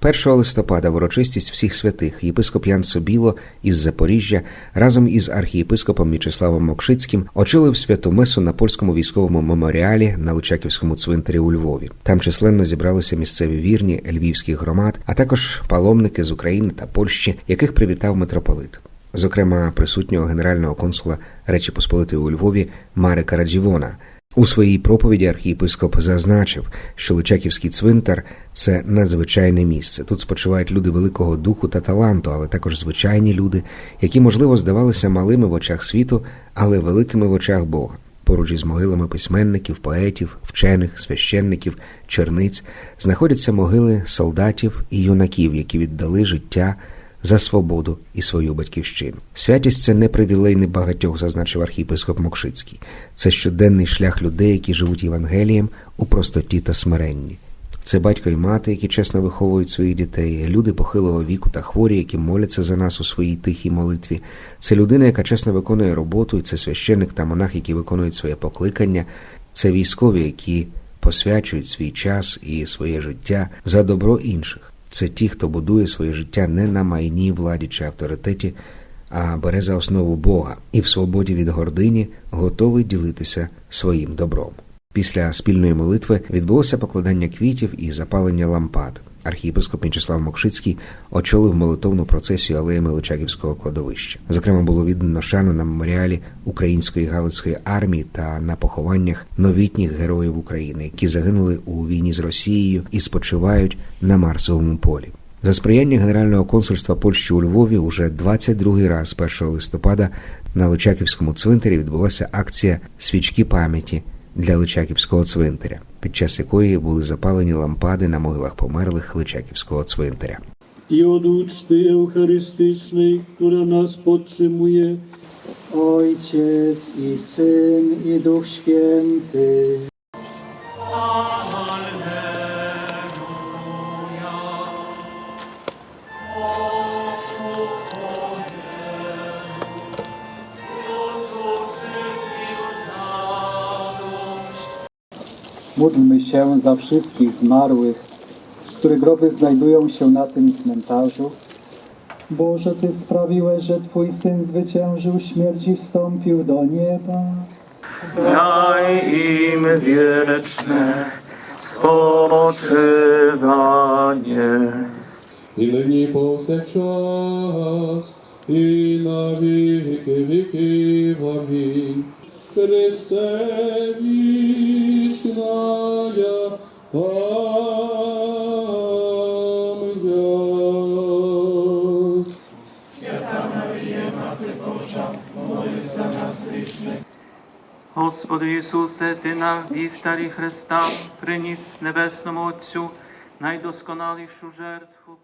1 листопада в урочистість всіх святих єпископ Ян Собіло із Запоріжжя разом із архієпископом Мічеславом Мокшицьким очолив святу месу на польському військовому меморіалі на Лучаківському цвинтарі у Львові. Там численно зібралися місцеві вірні львівських громад, а також паломники з України та Польщі, яких привітав митрополит. Зокрема, присутнього генерального консула Речі Посполитої у Львові Марика Раджівона. У своїй проповіді архієпископ зазначив, що Личаківський цвинтар це надзвичайне місце. Тут спочивають люди великого духу та таланту, але також звичайні люди, які, можливо, здавалися малими в очах світу, але великими в очах Бога. Поруч із могилами письменників, поетів, вчених, священників, черниць знаходяться могили солдатів і юнаків, які віддали життя за свободу і свою батьківщину. Святість це не привілей небагатьох, зазначив архієпископ Мокшицький. Це щоденний шлях людей, які живуть Євангелієм у простоті та смиренні. Це батько і мати, які чесно виховують своїх дітей, люди похилого віку та хворі, які моляться за нас у своїй тихій молитві. Це людина, яка чесно виконує роботу, і це священник та монах, які виконують своє покликання. Це військові, які посвячують свій час і своє життя за добро інших. Це ті, хто будує своє життя не на майні, владі чи авторитеті, а бере за основу Бога і в свободі від гордині готовий ділитися своїм добром. Після спільної молитви відбулося покладання квітів і запалення лампад. Архієпископ Мічеслав Мокшицький очолив молитовну процесію алеями Личаківського кладовища. Зокрема, було віддано шану на меморіалі Української Галицької армії та на похованнях новітніх героїв України, які загинули у війні з Росією і спочивають на Марсовому полі. За сприяння Генерального консульства Польщі у Львові уже 22-й раз 1 листопада на Личаківському цвинтарі відбулася акція свічки пам'яті для Личаківського цвинтаря, під час якої були запалені лампади на могилах померлих Личаківського цвинтаря. І od uczty eucharystycznej, która нас підтримує, Ojciec i Syn i Duch Święty. Módlmy się za wszystkich zmarłych, których groby znajdują się na tym cmentarzu. Boże, Ty sprawiłeś, że Twój Syn zwyciężył śmierć i wstąpił do nieba. Daj im wieczne spoczywanie. Niemniej powstać czas i na wieki, wieki, wami. Chryste, wieki. Господи Ісусе, Ти на вівтарі Христа приніс небесному Отцю найдосконалішу жертву.